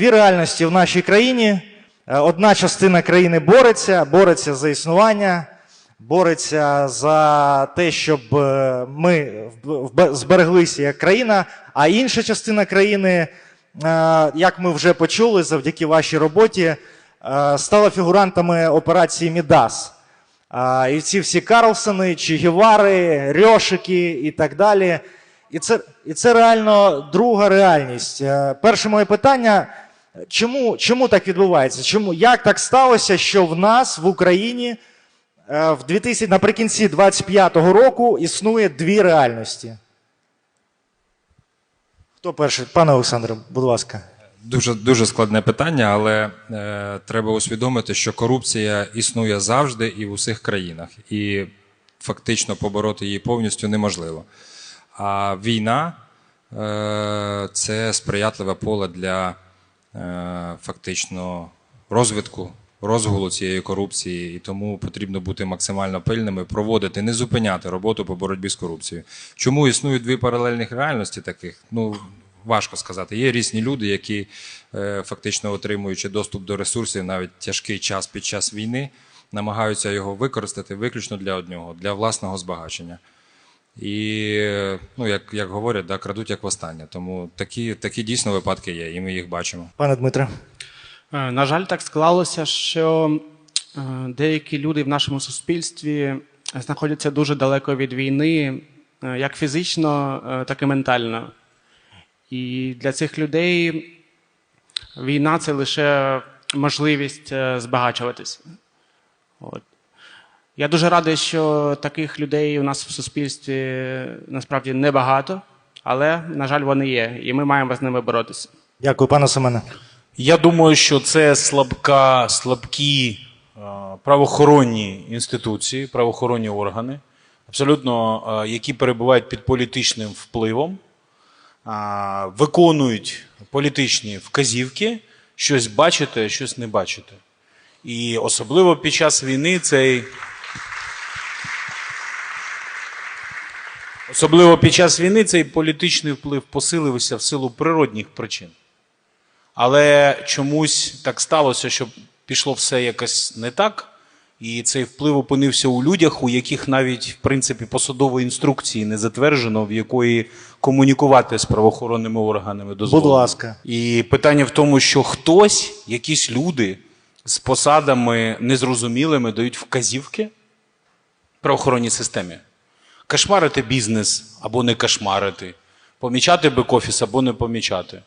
Дві реальності в нашій країні. Е, Одна частина країни бореться, бореться за існування, бореться за те, щоб е, ми збереглися як країна, а інша частина країни, е, як ми вже почули, завдяки вашій роботі, стала фігурантами операції Мідас. І ці всі Карлсони, Че Гевари, Рьошики і так далі. І це, і це реально друга реальність. Перше моє питання: чому, чому так відбувається? Чому, як так сталося, що в нас в Україні е, в 2000, наприкінці 25-го року існує дві реальності? Хто перший? Пане Олександре, будь ласка. Дуже дуже складне питання, але е, треба усвідомити, що корупція існує завжди і в усіх країнах, і фактично побороти її повністю неможливо. А війна е, це сприятливе поле для фактично розвитку, розгулу цієї корупції, і тому потрібно бути максимально пильними, проводити, не зупиняти роботу по боротьбі з корупцією. Чому існують дві паралельних реальності таких? Ну важко сказати. Є різні люди, які е, фактично отримуючи доступ до ресурсів навіть тяжкий час під час війни, намагаються його використати виключно для одного, для власного збагачення. І, ну, як, як говорять, да, крадуть як востаннє. Тому такі, такі дійсно випадки є, і ми їх бачимо. Пане Дмитре. Е, На жаль, так склалося, що е, деякі люди в нашому суспільстві знаходяться дуже далеко від війни, е, як фізично, так і ментально. І для цих людей війна це лише можливість збагачуватися. От. Я дуже радий, що таких людей у нас в суспільстві насправді небагато, але, на жаль, вони є, і ми маємо з ними боротися. Дякую, пане Семене. Я думаю, що це слабка, слабкі е, правоохоронні інституції, правоохоронні органи, абсолютно е, які перебувають під політичним впливом, е, виконують політичні вказівки, щось бачите, щось не бачите. І особливо під час війни цей. Особливо під час війни цей політичний вплив посилився в силу природних причин. Але чомусь так сталося, що пішло все якось не так, і цей вплив опинився у людях, у яких навіть в принципі посадової інструкції не затверджено, в якої комунікувати з правоохоронними органами дозволено. Будь ласка. І питання в тому, що хтось, якісь люди з посадами незрозумілими дають вказівки правоохоронній системі. Кошмарити бізнес або не кошмарити, помічати бек-офіс або не помічати.